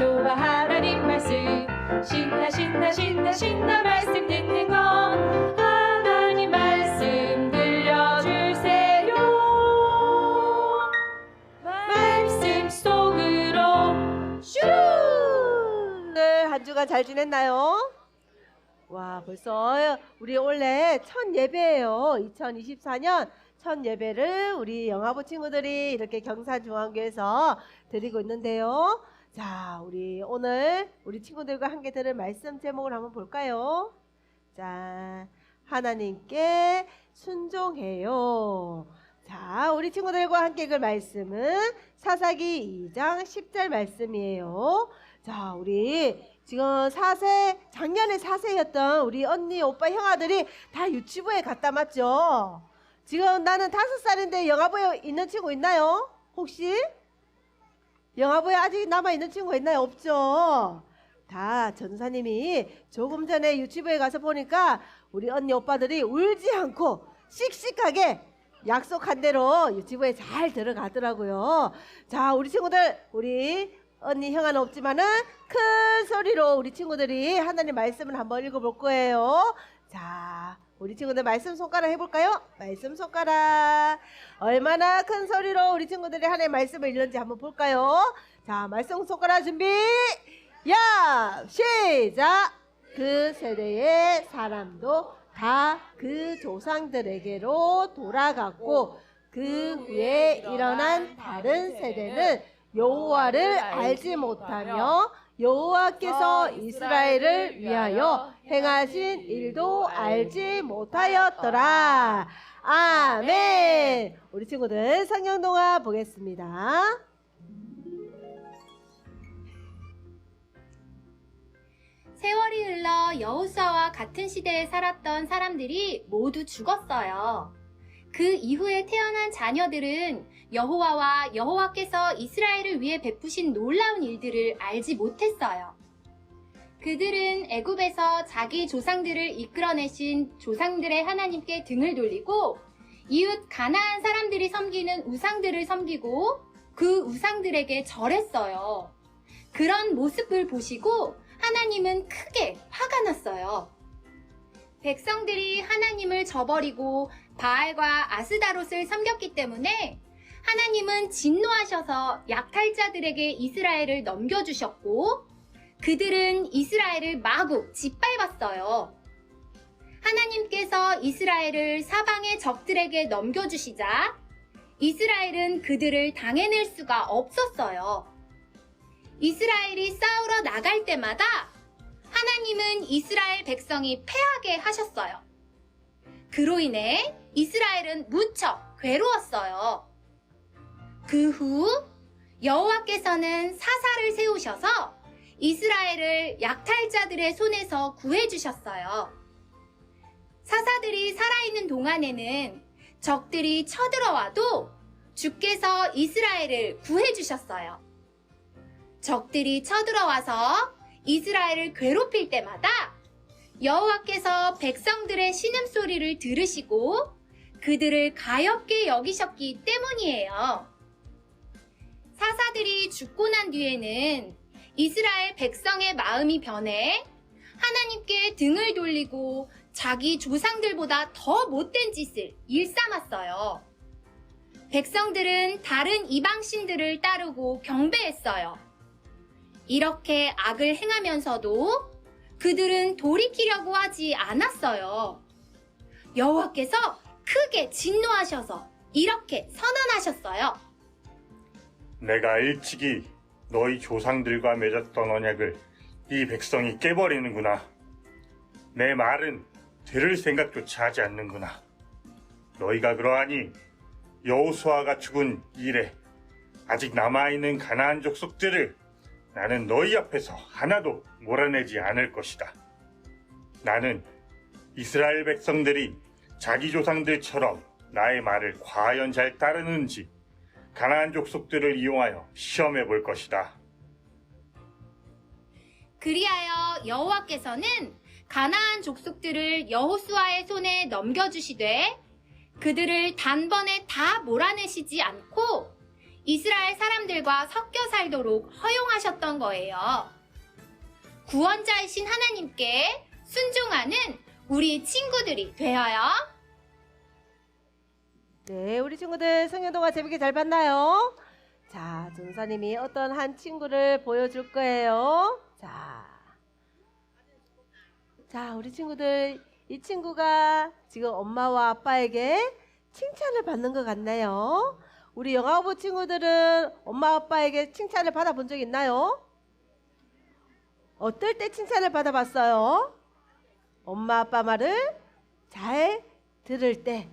좋아 하나님 말씀 신나 신나 신나 신나 말씀 듣는 것 하나님 말씀 들려주세요 말씀 속으로 슈 오늘 한 주간 잘 지냈나요? 와, 벌써 우리 원래 첫 예배예요. 2024년 첫 예배를 우리 영화부 친구들이 이렇게 경산중앙교에서 드리고 있는데요. 자, 우리 오늘 우리 친구들과 함께 들을 말씀 제목을 한번 볼까요? 자, 하나님께 순종해요. 자, 우리 친구들과 함께 읽을 말씀은 사사기 2장 10절 말씀이에요. 자, 우리 지금 4세, 작년에 4세였던 우리 언니, 오빠, 형아들이 다 유치부에 갔다 맞죠? 지금 나는 다섯 살인데 영화부에 있는 친구 있나요? 혹시? 영화부에 아직 남아있는 친구 있나요? 없죠? 다 전사님이 조금 전에 유치부에 가서 보니까 우리 언니, 오빠들이 울지 않고 씩씩하게 약속한 대로 유치부에 잘 들어가더라고요. 자, 우리 친구들, 우리 언니 형아는 없지만은 큰 소리로 우리 친구들이 하나님 말씀을 한번 읽어볼 거예요. 자, 우리 친구들 말씀 손가락 해볼까요? 말씀 손가락. 얼마나 큰 소리로 우리 친구들이 하나님 말씀을 읽는지 한번 볼까요? 자, 말씀 손가락 준비. 야, 시작. 그 세대의 사람도 다 그 조상들에게로 돌아갔고 그 후에 일어난 다른 세대는 여호와를 알지 못하며 여호와께서 이스라엘을 위하여 행하신 일도 알지 못하였더라. 아멘. 우리 친구들 성경 동화 보겠습니다. 세월이 흘러 여호수아와 같은 시대에 살았던 사람들이 모두 죽었어요. 그 이후에 태어난 자녀들은 여호와와 여호와께서 이스라엘을 위해 베푸신 놀라운 일들을 알지 못했어요. 그들은 애굽에서 자기 조상들을 이끌어내신 조상들의 하나님께 등을 돌리고 이웃 가나안 사람들이 섬기는 우상들을 섬기고 그 우상들에게 절했어요. 그런 모습을 보시고 하나님은 크게 화가 났어요. 백성들이 하나님을 저버리고 바알과 아스다롯을 섬겼기 때문에 하나님은 진노하셔서 약탈자들에게 이스라엘을 넘겨주셨고 그들은 이스라엘을 마구 짓밟았어요. 하나님께서 이스라엘을 사방의 적들에게 넘겨주시자 이스라엘은 그들을 당해낼 수가 없었어요. 이스라엘이 싸우러 나갈 때마다 하나님은 이스라엘 백성이 패하게 하셨어요. 그로 인해 이스라엘은 무척 괴로웠어요. 그 후 여호와께서는 사사를 세우셔서 이스라엘을 약탈자들의 손에서 구해주셨어요. 사사들이 살아있는 동안에는 적들이 쳐들어와도 주께서 이스라엘을 구해주셨어요. 적들이 쳐들어와서 이스라엘을 괴롭힐 때마다 여호와께서 백성들의 신음소리를 들으시고 그들을 가엽게 여기셨기 때문이에요. 사사들이 죽고 난 뒤에는 이스라엘 백성의 마음이 변해 하나님께 등을 돌리고 자기 조상들보다 더 못된 짓을 일삼았어요. 백성들은 다른 이방신들을 따르고 경배했어요. 이렇게 악을 행하면서도 그들은 돌이키려고 하지 않았어요. 여호와께서 크게 진노하셔서 이렇게 선언하셨어요. 내가 일찍이 너희 조상들과 맺었던 언약을 이 백성이 깨버리는구나. 내 말은 들을 생각조차 하지 않는구나. 너희가 그러하니 여호수아가 죽은 이래 아직 남아있는 가나안 족속들을 나는 너희 앞에서 하나도 몰아내지 않을 것이다. 나는 이스라엘 백성들이 자기 조상들처럼 나의 말을 과연 잘 따르는지 가나안 족속들을 이용하여 시험해 볼 것이다. 그리하여 여호와께서는 가나안 족속들을 여호수아의 손에 넘겨주시되 그들을 단번에 다 몰아내시지 않고 이스라엘 사람들과 섞여 살도록 허용하셨던 거예요. 구원자이신 하나님께 순종하는 우리 친구들이 되어요. 네, 우리 친구들 성경동화 재밌게 잘 봤나요? 자, 전사님이 어떤 한 친구를 보여줄 거예요. 자, 자, 우리 친구들 이 친구가 지금 엄마와 아빠에게 칭찬을 받는 것 같나요? 우리 영화부 친구들은 엄마 아빠에게 칭찬을 받아본 적 있나요? 어떨 때 칭찬을 받아봤어요? 엄마 아빠 말을 잘 들을 때.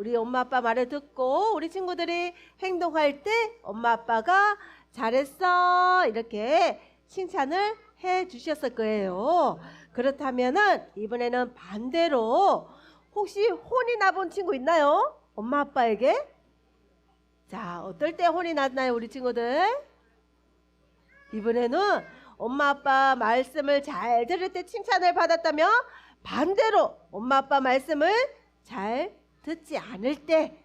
우리 엄마 아빠 말을 듣고 우리 친구들이 행동할 때 엄마 아빠가 잘했어 이렇게 칭찬을 해 주셨을 거예요. 그렇다면은 이번에는 반대로 혹시 혼이 나본 친구 있나요? 엄마 아빠에게? 자, 어떨 때 혼이 났나요, 우리 친구들? 이번에는 엄마 아빠 말씀을 잘 들을 때 칭찬을 받았다면 반대로 엄마 아빠 말씀을 잘 듣지 않을 때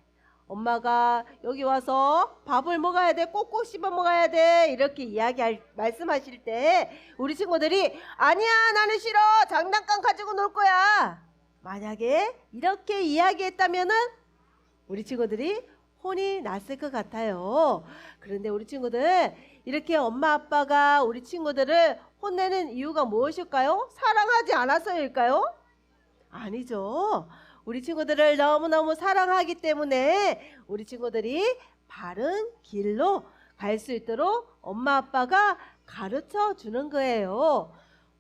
엄마가 여기 와서 밥을 먹어야 돼 꼭꼭 씹어 먹어야 돼 이렇게 이야기할 말씀하실 때 우리 친구들이 아니야 나는 싫어 장난감 가지고 놀 거야 만약에 이렇게 이야기했다면은 우리 친구들이 혼이 났을 것 같아요 그런데 우리 친구들 이렇게 엄마 아빠가 우리 친구들을 혼내는 이유가 무엇일까요? 사랑하지 않아서일까요? 아니죠. 우리 친구들을 너무너무 사랑하기 때문에 우리 친구들이 바른 길로 갈 수 있도록 엄마 아빠가 가르쳐 주는 거예요.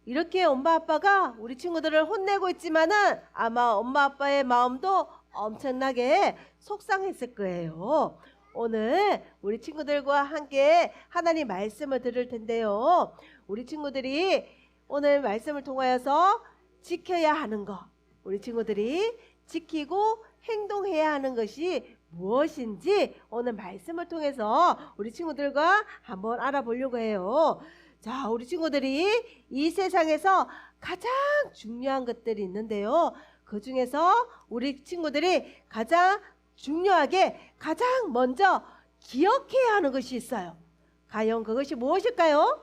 이렇게 엄마 아빠가 우리 친구들을 혼내고 있지만은 아마 엄마 아빠의 마음도 엄청나게 속상했을 거예요. 오늘 우리 친구들과 함께 하나님 말씀을 들을 텐데요. 우리 친구들이 오늘 말씀을 통하여서 지켜야 하는 것, 우리 친구들이 지키고 행동해야 하는 것이 무엇인지 오늘 말씀을 통해서 우리 친구들과 한번 알아보려고 해요. 자, 우리 친구들이 이 세상에서 가장 중요한 것들이 있는데요. 그 중에서 우리 친구들이 가장 중요하게 가장 먼저 기억해야 하는 것이 있어요. 과연 그것이 무엇일까요?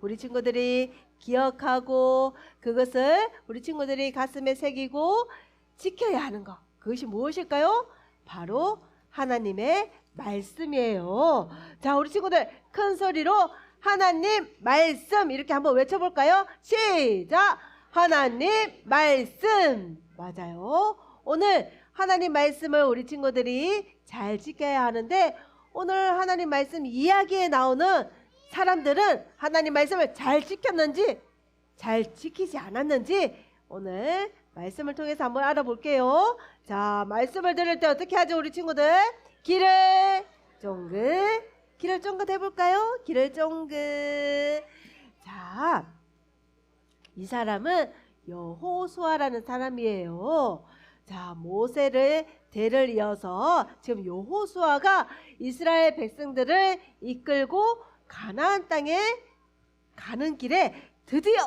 우리 친구들이 기억하고 그것을 우리 친구들이 가슴에 새기고 지켜야 하는 것. 그것이 무엇일까요? 바로 하나님의 말씀이에요. 자, 우리 친구들 큰 소리로 하나님 말씀 이렇게 한번 외쳐볼까요? 시작! 하나님 말씀! 맞아요. 오늘 하나님 말씀을 우리 친구들이 잘 지켜야 하는데 오늘 하나님 말씀 이야기에 나오는 사람들은 하나님 말씀을 잘 지켰는지 잘 지키지 않았는지 오늘 말씀을 통해서 한번 알아볼게요. 자, 말씀을 들을 때 어떻게 하죠, 우리 친구들? 길을 쫑긋, 길을 쫑긋 해볼까요? 길을 쫑긋. 자, 이 사람은 여호수아라는 사람이에요. 자, 모세를 대를 이어서 지금 여호수아가 이스라엘 백성들을 이끌고 가나안 땅에 가는 길에 드디어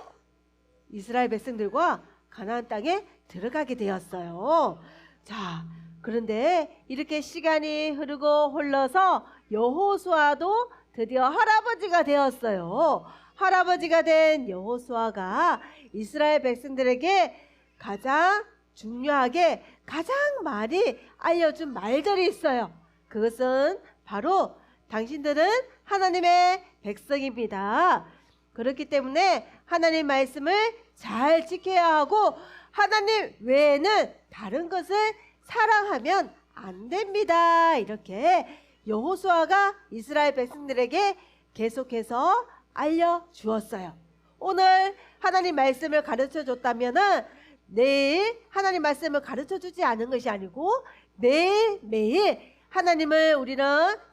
이스라엘 백성들과 가나안 땅에 들어가게 되었어요. 자, 그런데 이렇게 시간이 흐르고 흘러서 여호수아도 드디어 할아버지가 되었어요. 할아버지가 된 여호수아가 이스라엘 백성들에게 가장 중요하게 가장 많이 알려준 말들이 있어요. 그것은 바로 당신들은 하나님의 백성입니다. 그렇기 때문에 하나님 말씀을 잘 지켜야 하고 하나님 외에는 다른 것을 사랑하면 안 됩니다. 이렇게 여호수아가 이스라엘 백성들에게 계속해서 알려 주었어요. 오늘 하나님 말씀을 가르쳐 줬다면은 내일 하나님 말씀을 가르쳐 주지 않은 것이 아니고 매일 매일 하나님을 우리는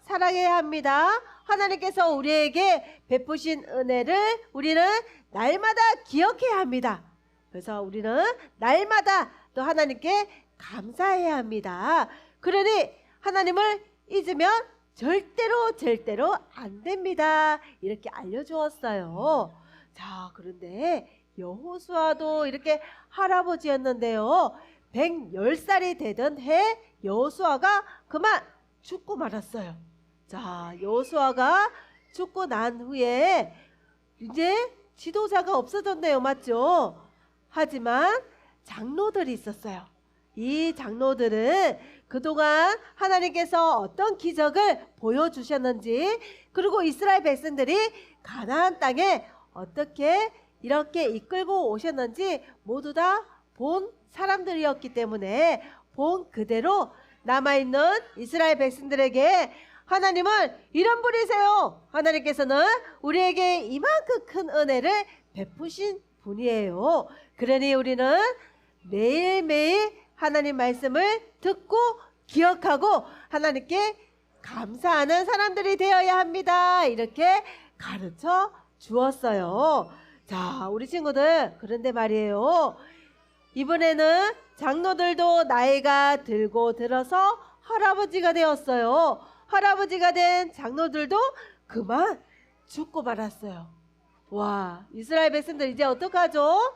사랑해야 합니다. 하나님께서 우리에게 베푸신 은혜를 우리는 날마다 기억해야 합니다. 그래서 우리는 날마다 또 하나님께 감사해야 합니다. 그러니 하나님을 잊으면 절대로 절대로 안 됩니다. 이렇게 알려주었어요. 자, 그런데 여호수아도 이렇게 할아버지였는데요. 110살이 되던 해 여호수아가 그만 죽고 말았어요. 자, 여호수아가 죽고 난 후에 이제 지도자가 없어졌네요. 맞죠? 하지만 장로들이 있었어요. 이 장로들은 그동안 하나님께서 어떤 기적을 보여주셨는지 그리고 이스라엘 백성들이 가나안 땅에 어떻게 이렇게 이끌고 오셨는지 모두 다 본 사람들이었기 때문에 본 그대로 남아있는 이스라엘 백성들에게 하나님은 이런 분이세요. 하나님께서는 우리에게 이만큼 큰 은혜를 베푸신 분이에요. 그러니 우리는 매일매일 하나님 말씀을 듣고 기억하고 하나님께 감사하는 사람들이 되어야 합니다. 이렇게 가르쳐 주었어요. 자, 우리 친구들, 그런데 말이에요. 이번에는 장로들도 나이가 들고 들어서 할아버지가 되었어요. 할아버지가 된 장로들도 그만 죽고 말았어요. 와, 이스라엘 백성들 이제 어떡하죠?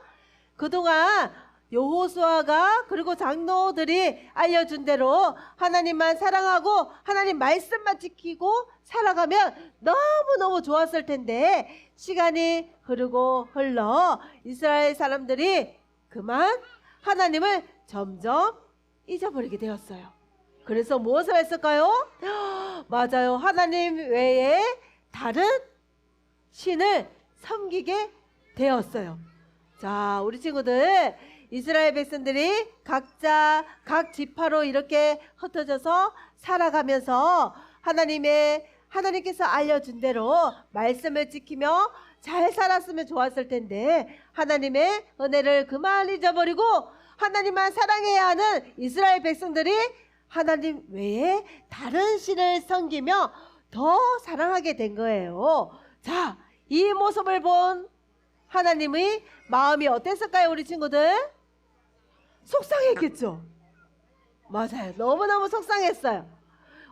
그동안 여호수아가 그리고 장로들이 알려준 대로 하나님만 사랑하고 하나님 말씀만 지키고 살아가면 너무너무 좋았을 텐데 시간이 흐르고 흘러 이스라엘 사람들이 그만 하나님을 점점 잊어버리게 되었어요. 그래서 무엇을 했을까요? 맞아요. 하나님 외에 다른 신을 섬기게 되었어요. 자, 우리 친구들 이스라엘 백성들이 각자 각 지파로 이렇게 흩어져서 살아가면서 하나님의 하나님께서 알려준 대로 말씀을 지키며 잘 살았으면 좋았을 텐데 하나님의 은혜를 그만 잊어버리고 하나님만 사랑해야 하는 이스라엘 백성들이 하나님 외에 다른 신을 섬기며 더 사랑하게 된 거예요. 자, 이 모습을 본 하나님의 마음이 어땠을까요, 우리 친구들? 속상했겠죠? 맞아요. 너무너무 속상했어요.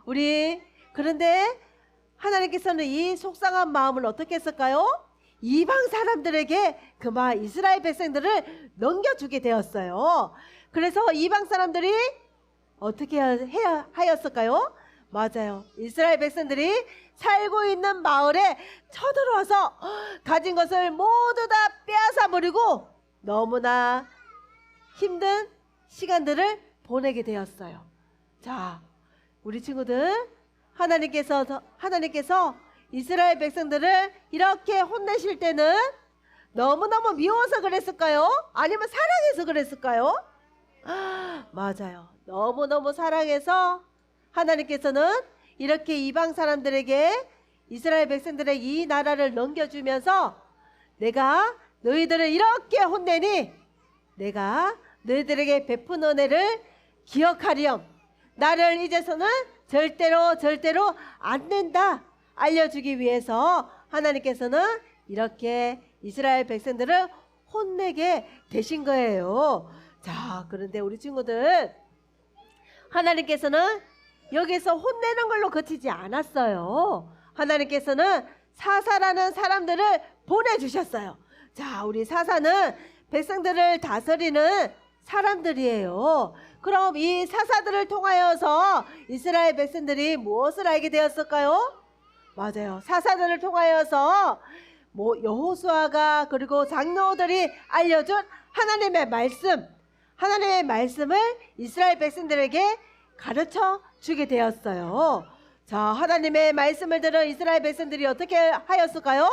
우리, 그런데 하나님께서는 이 속상한 마음을 어떻게 했을까요? 이방 사람들에게 그만 이스라엘 백성들을 넘겨주게 되었어요. 그래서 이방 사람들이 어떻게 해야 하였을까요? 맞아요. 이스라엘 백성들이 살고 있는 마을에 쳐들어와서 가진 것을 모두 다 빼앗아 버리고 너무나 힘든 시간들을 보내게 되었어요. 자, 우리 친구들 하나님께서 하나님께서 이스라엘 백성들을 이렇게 혼내실 때는 너무너무 미워서 그랬을까요? 아니면 사랑해서 그랬을까요? 아, 맞아요. 너무너무 사랑해서 하나님께서는 이렇게 이방 사람들에게 이스라엘 백성들의 이 나라를 넘겨주면서 내가 너희들을 이렇게 혼내니 내가 너희들에게 베푼 은혜를 기억하렴. 나를 이제서는 절대로 절대로 안 된다. 알려주기 위해서 하나님께서는 이렇게 이스라엘 백성들을 혼내게 되신 거예요. 자, 그런데 우리 친구들 하나님께서는 여기서 혼내는 걸로 그치지 않았어요. 하나님께서는 사사라는 사람들을 보내주셨어요. 자, 우리 사사는 백성들을 다스리는 사람들이에요. 그럼 이 사사들을 통하여서 이스라엘 백성들이 무엇을 알게 되었을까요? 맞아요. 사사들을 통하여서 뭐 여호수아가 그리고 장로들이 알려준 하나님의 말씀, 하나님의 말씀을 이스라엘 백성들에게 가르쳐 주게 되었어요. 자, 하나님의 말씀을 들은 이스라엘 백성들이 어떻게 하였을까요?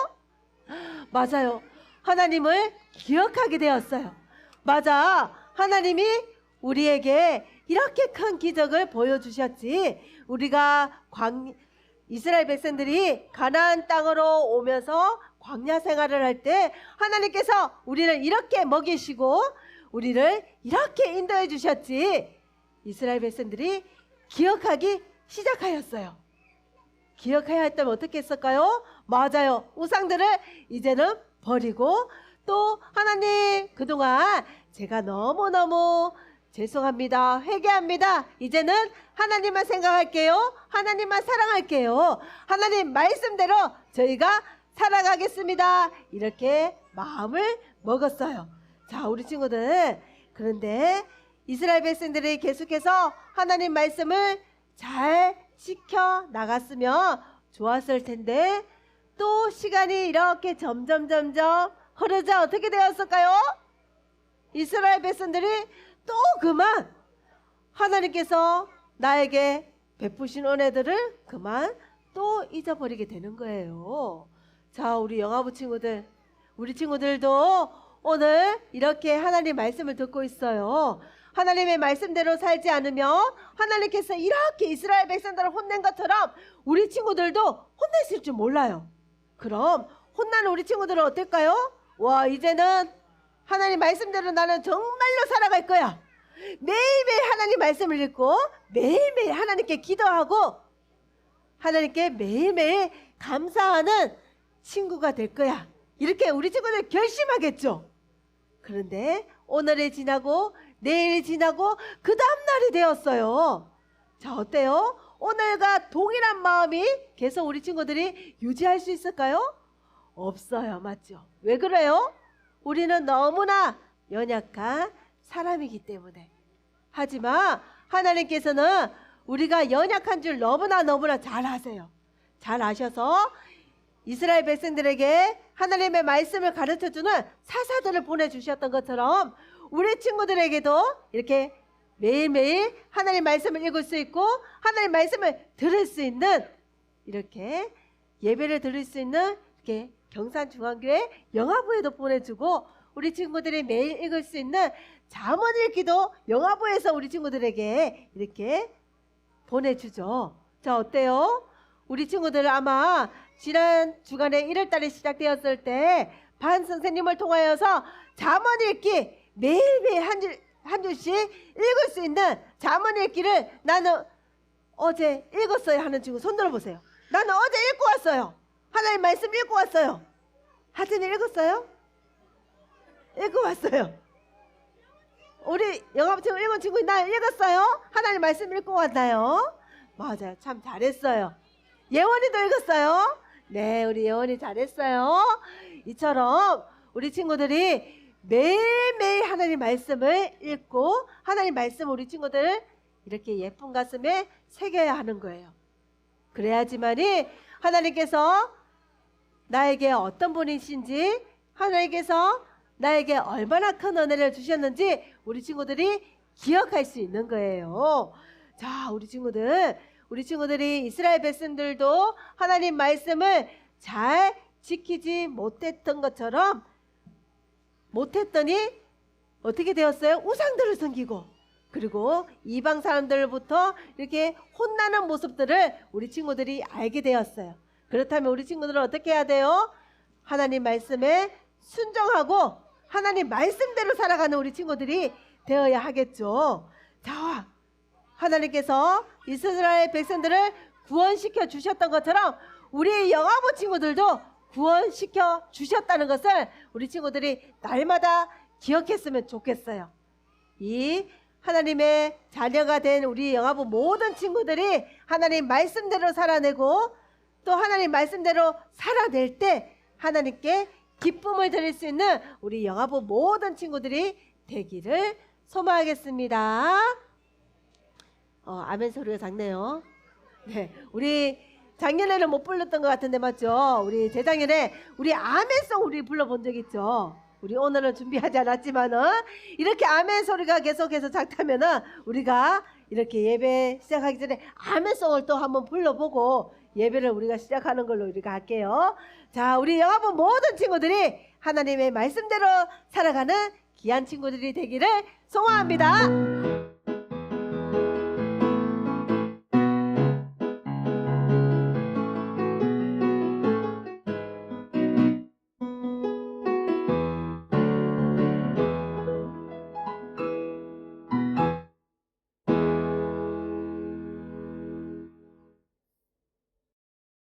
맞아요. 하나님을 기억하게 되었어요. 맞아. 하나님이 우리에게 이렇게 큰 기적을 보여주셨지. 우리가 광, 이스라엘 백성들이 가나안 땅으로 오면서 광야 생활을 할 때 하나님께서 우리를 이렇게 먹이시고 우리를 이렇게 인도해 주셨지. 이스라엘 백성들이 기억하기 시작하였어요. 기억해야 했다면 어떻게 했을까요? 맞아요. 우상들을 이제는 버리고 또 하나님 그동안 제가 너무너무 죄송합니다. 회개합니다. 이제는 하나님만 생각할게요. 하나님만 사랑할게요. 하나님 말씀대로 저희가 살아가겠습니다. 이렇게 마음을 먹었어요. 자, 우리 친구들. 그런데 이스라엘 백성들이 계속해서 하나님 말씀을 잘 지켜 나갔으면 좋았을 텐데 또 시간이 이렇게 점점 점점 흐르자 어떻게 되었을까요? 이스라엘 백성들이 또 그만 하나님께서 나에게 베푸신 은혜들을 그만 또 잊어버리게 되는 거예요. 자, 우리 영화부 친구들, 우리 친구들도 오늘 이렇게 하나님 말씀을 듣고 있어요. 하나님의 말씀대로 살지 않으면 하나님께서 이렇게 이스라엘 백성들을 혼낸 것처럼 우리 친구들도 혼냈을 줄 몰라요. 그럼 혼나는 우리 친구들은 어떨까요? 와, 이제는 하나님 말씀대로 나는 정말로 살아갈 거야. 매일매일 하나님 말씀을 읽고 매일매일 하나님께 기도하고 하나님께 매일매일 감사하는 친구가 될 거야. 이렇게 우리 친구들 결심하겠죠. 그런데 오늘이 지나고 내일이 지나고 그 다음날이 되었어요. 자, 어때요? 오늘과 동일한 마음이 계속 우리 친구들이 유지할 수 있을까요? 없어요. 맞죠? 왜 그래요? 우리는 너무나 연약한 사람이기 때문에. 하지만 하나님께서는 우리가 연약한 줄 너무나 너무나 잘 아세요. 잘 아셔서 이스라엘 백성들에게 하나님의 말씀을 가르쳐 주는 사사들을 보내주셨던 것처럼 우리 친구들에게도 이렇게 매일매일 하나님 말씀을 읽을 수 있고 하나님 말씀을 들을 수 있는 이렇게 예배를 드릴 수 있는 이렇게 경산중앙교회 영화부에도 보내주고 우리 친구들이 매일 읽을 수 있는 잠언 읽기도 영화부에서 우리 친구들에게 이렇게 보내주죠. 자 어때요? 우리 친구들 아마 지난 주간에 1월달에 시작되었을 때 반 선생님을 통하여서 잠언 읽기 매일매일 한 줄 한 줄씩 읽을 수 있는 잠언 읽기를 나는 어제 읽었어요 하는 친구 손 들어보세요. 나는 어제 읽고 왔어요. 하나님 말씀 읽고 왔어요. 하진 읽었어요? 읽고 왔어요. 우리 영화부터 읽은 친구 나 읽었어요? 하나님 말씀 읽고 왔나요? 맞아요. 참 잘했어요. 예원이도 읽었어요? 네, 우리 예원이 잘했어요. 이처럼 우리 친구들이 매일매일 하나님 말씀을 읽고 하나님 말씀 우리 친구들 이렇게 예쁜 가슴에 새겨야 하는 거예요. 그래야지만이 하나님께서 나에게 어떤 분이신지 하나님께서 나에게 얼마나 큰 은혜를 주셨는지 우리 친구들이 기억할 수 있는 거예요. 자, 우리 친구들, 우리 친구들이 이스라엘 백성들도 하나님 말씀을 잘 지키지 못했던 것처럼 못했더니 어떻게 되었어요? 우상들을 섬기고 그리고 이방 사람들부터 이렇게 혼나는 모습들을 우리 친구들이 알게 되었어요. 그렇다면 우리 친구들은 어떻게 해야 돼요? 하나님 말씀에 순종하고 하나님 말씀대로 살아가는 우리 친구들이 되어야 하겠죠. 자, 하나님께서 이스라엘 백성들을 구원시켜 주셨던 것처럼 우리 영화부 친구들도 구원시켜 주셨다는 것을 우리 친구들이 날마다 기억했으면 좋겠어요. 이 하나님의 자녀가 된 우리 영화부 모든 친구들이 하나님 말씀대로 살아내고 또 하나님 말씀대로 살아낼 때 하나님께 기쁨을 드릴 수 있는 우리 영화부 모든 친구들이 되기를 소망하겠습니다. 어, 아멘 소리가 작네요. 네, 우리 작년에는 못 불렀던 것 같은데 맞죠? 우리 재작년에 우리 아멘송 우리 불러본 적 있죠? 우리 오늘은 준비하지 않았지만은 이렇게 아멘 소리가 계속해서 작다면은 우리가 이렇게 예배 시작하기 전에 아멘송을 또 한번 불러보고 예배를 우리가 시작하는 걸로 우리가 할게요. 자, 우리 영화부 모든 친구들이 하나님의 말씀대로 살아가는 귀한 친구들이 되기를 소망합니다.